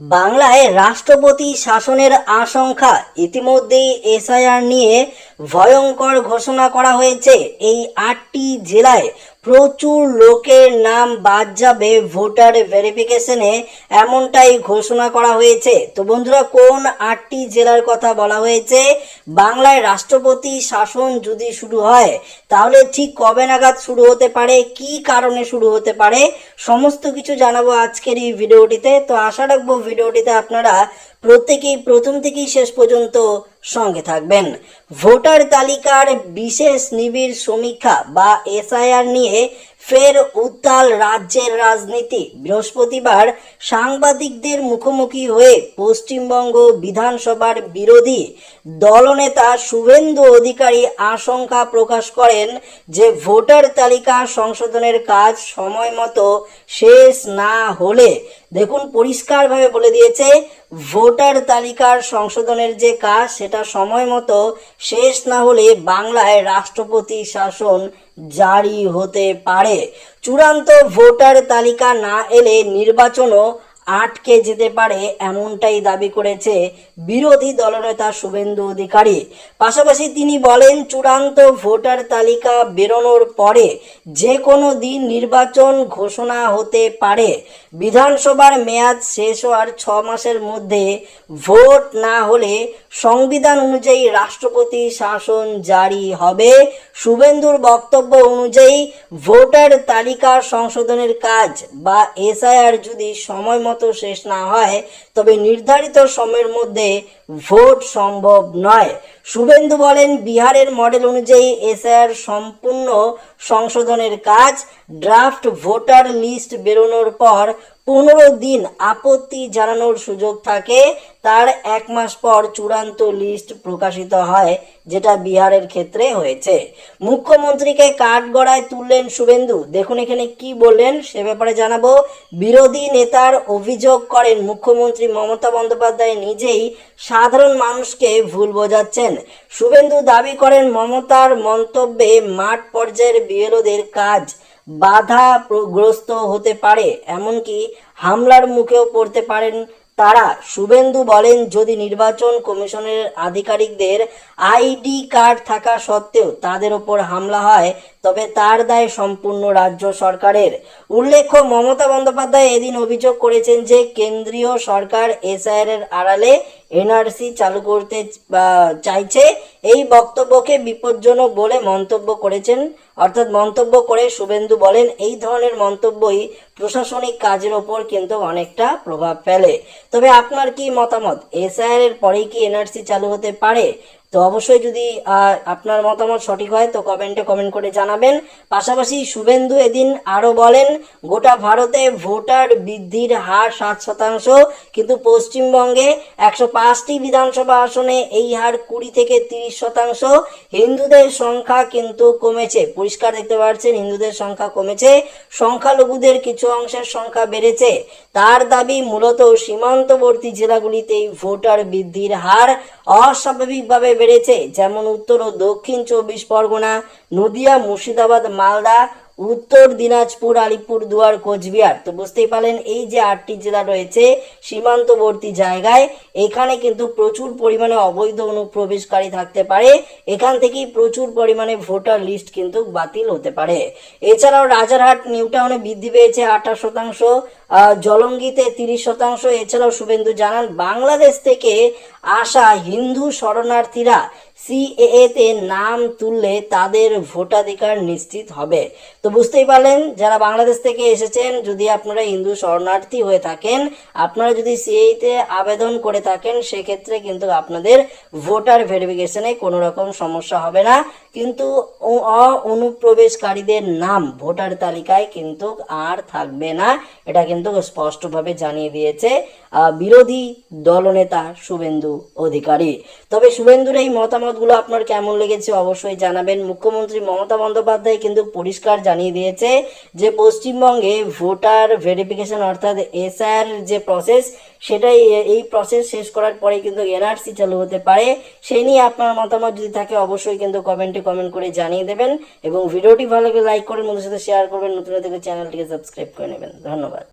বাংলায় রাষ্ট্রপতি শাসনের আশঙ্কা ইতিমধ্যেই এসআইআর নিয়ে ভয়ঙ্কর ঘোষণা করা হয়েছে এই আটটি জেলায়। প্রচুর লোকের নাম বাদ যাবে ভোটার ভেরিফিকেশনে, এমনটাই ঘোষণা করা হয়েছে। তো বন্ধুরা, কোন আটটি জেলার কথা বলা হয়েছে? বাংলায় রাষ্ট্রপতি শাসন যদি শুরু হয়, তাহলে ঠিক কবে নাগাদ শুরু হতে পারে? কি কারণে শুরু হতে পারে? সমস্ত কিছু জানাব আজকের এই ভিডিওটিতে। তো আশা রাখব ভিডিওটিতে আপনারা প্রত্যেকেই, প্রথম থেকেই শেষ পর্যন্ত সঙ্গে থাকবেন। ভোটার তালিকার বিশেষ নিবিড় সমীক্ষা বা এসআইআর নিয়ে ফের উত্তাল রাজ্যের রাজনীতি। বৃহস্পতিবার সাংবাদিকদের মুখোমুখি হয়ে পশ্চিমবঙ্গ বিধানসভার বিরোধী দলনেতা শুভেন্দু অধিকারী আশঙ্কা প্রকাশ করেন যে ভোটার তালিকা সংশোধনের কাজ সময় মতো শেষ না হলে, দেখুন পরিষ্কারভাবে বলে দিয়েছে, ভোটার তালিকার সংশোধনের যে কাজ সেটা সময় মতো শেষ না হলে বাংলায় রাষ্ট্রপতি শাসন জারি হতে পারে। চূড়ান্ত ভোটার তালিকা না এলে নির্বাচনও আটকে যেতে পারে এমনটাই দাবি করেছে বিরোধী দলনেতা শুভেন্দু অধিকারী। পাশাপাশি তিনি বলেন, চূড়ান্ত ভোটার তালিকা বেরোনোর পরে যে কোনো দিন নির্বাচন ঘোষণা হতে পারে। বিধানসভার মেয়াদ শেষ হওয়ার ছ মাসের মধ্যে ভোট না হলে সংবিধান অনুযায়ী রাষ্ট্রপতি শাসন জারি হবে। শুভেন্দুর বক্তব্য অনুযায়ী, ভোটার তালিকা সংশোধনের কাজ বা এসআইআর যদি সময় মতো শেষ না হয়, তবে নির্ধারিত সময়ের মধ্যে ভোট সম্ভব নয়। শুভেন্দু বলেন, বিহারের মডেল অনুযায়ী এসআইআর সম্পূর্ণ সংশোধনের কাজ, ড্রাফট ভোটার লিস্ট বেরোনোর পর পনেরো দিন আপত্তি জানানোর সুযোগ থাকে, তার এক মাস পর চূড়ান্ত লিস্ট প্রকাশিত হয়, যেটা বিহারের ক্ষেত্রে হয়েছে। মুখ্যমন্ত্রীকে কাঠগড়ায় তুললেন শুভেন্দু। দেখুন এখানে কি বললেন, সে ব্যাপারে জানাব। বিরোধী নেতার অভিযোগ করেন মুখ্যমন্ত্রী মমতা বন্দ্যোপাধ্যায় নিজেই, সাধারণ মানুষকে ভুল বোঝাচ্ছেন। শুভেন্দু দাবি করেন মমতার মন্তব্যে মাঠ পর্যায়ের বিএলওদের কাজ। বাধাগ্রস্ত হতে পারে, এমনকি হামলার মুখেও পড়তে পারেন তারা। শুভেন্দু বলেন, যদি নির্বাচন কমিশনের আধিকারিকদের আইডি কার্ড থাকা সত্ত্বেও তাদের ওপর হামলা হয়, তবে তার দায় সম্পূর্ণ রাজ্য সরকারের। উল্লেখ্য, মমতা বন্দ্যোপাধ্যায় এদিন অভিযোগ করেছেন যে, কেন্দ্রীয় সরকার এসআইআর এর আড়ালে এনআরসি চালু করতে চাইছে এই বক্তব্যকে বিপজ্জনক বলে মন্তব্য করেছেন। অর্থাৎ মন্তব্য করে শুভেন্দু বলেন, এই ধরনের মন্তব্যই প্রশাসনিক কাজের ওপর কিন্তু অনেকটা প্রভাব ফেলে। তবে আপনার কি মতামত? এসআইআর এর পরেই কি এনআরসি চালু হতে পারে? তো অবশ্যই যদি আপনার মতামত সঠিক হয়, তো কমেন্টে কমেন্ট করে জানাবেন। পাশাপাশি শুভেন্দু এদিন আরও বলেন, গোটা ভারতে ভোটার বৃদ্ধির হার সাত শতাংশ, কিন্তু পশ্চিমবঙ্গে একশো পাঁচটি বিধানসভা আসনে এই হার কুড়ি থেকে তিরিশ শতাংশ। হিন্দুদের সংখ্যা কিন্তু কমেছে। পরিষ্কার দেখতে পাচ্ছেন, হিন্দুদের সংখ্যা কমেছে। সংখ্যালঘুদের কিছু অংশের সংখ্যা বেড়েছে। তার দাবি মূলত সীমান্তবর্তী জেলাগুলিতেই ভোটার বৃদ্ধির হার অস্বাভাবিকভাবে বেড়েছে। যেমন উত্তর ও দক্ষিণ চব্বিশ পরগনা নদিয়া মুর্শিদাবাদ মালদা উত্তর দিনাজপুর, আলিপুর দুয়ার, কোচবিহার। তো বুঝতেই পারলেন, এই যে আটটি জেলা রয়েছে, সীমান্তবর্তী জায়গায়, এখানে কিন্তু প্রচুর পরিমাণে অবৈধ অনুপ্রবেশকারী থাকতে পারে। এখান থেকেই প্রচুর পরিমাণে ভোটার লিস্ট কিন্তু বাতিল হতে পারে। এছাড়াও রাজারহাট নিউ টাউনে বৃদ্ধি পেয়েছে আঠাশ শতাংশ জলঙ্গিতে তিরিশ শতাংশ। এছাড়াও শুভেন্দু জানান, বাংলাদেশ থেকে আসা হিন্দু শরণার্থীরা সিএএ তে নাম তুললে তাদের ভোটাধিকার নিশ্চিত হবে। তো বুঝতেই পারলেন, যারা বাংলাদেশ থেকে এসেছেন, যদি আপনারা হিন্দু শরণার্থী হয়ে থাকেন, আপনারা যদি সিএই তে আবেদন করে থাকেন, সেক্ষেত্রে কিন্তু আপনাদের ভোটার ভেরিফিকেশনে কোনো রকম সমস্যা হবে না। কিন্তু অনুপ্রবেশকারীদের নাম ভোটার তালিকায় কিন্তু আর থাকবে না। এটা কিন্তু স্পষ্টভাবে জানিয়ে দিয়েছে বিরোধী দলনেতা শুভেন্দু অধিকারী। তবে শুভেন্দুর এই মতামতগুলো আপনার কেমন লেগেছে অবশ্যই জানাবেন। মুখ্যমন্ত্রী মমতা বন্দ্যোপাধ্যায় কিন্তু পরিষ্কার জানিয়ে দিয়েছে যে, পশ্চিমবঙ্গে ভোটার ভেরিফিকেশন অর্থাৎ এসআর যে প্রসেস সেটাই এই প্রসেস শেষ করার পরে কিন্তু এনআরসি চালু হতে পারে। সেই নিয়ে আপনার মতামত যদি থাকে অবশ্যই কিন্তু কমেন্টে কমেন্ট করে জানিয়ে দেবেন। এবং ভিডিওটি ভালো লাগলে লাইক করে বন্ধুদের সাথে শেয়ার করবেন। নতুন থেকে চ্যানেলটিকে সাবস্ক্রাইব করে নেবেন। ধন্যবাদ।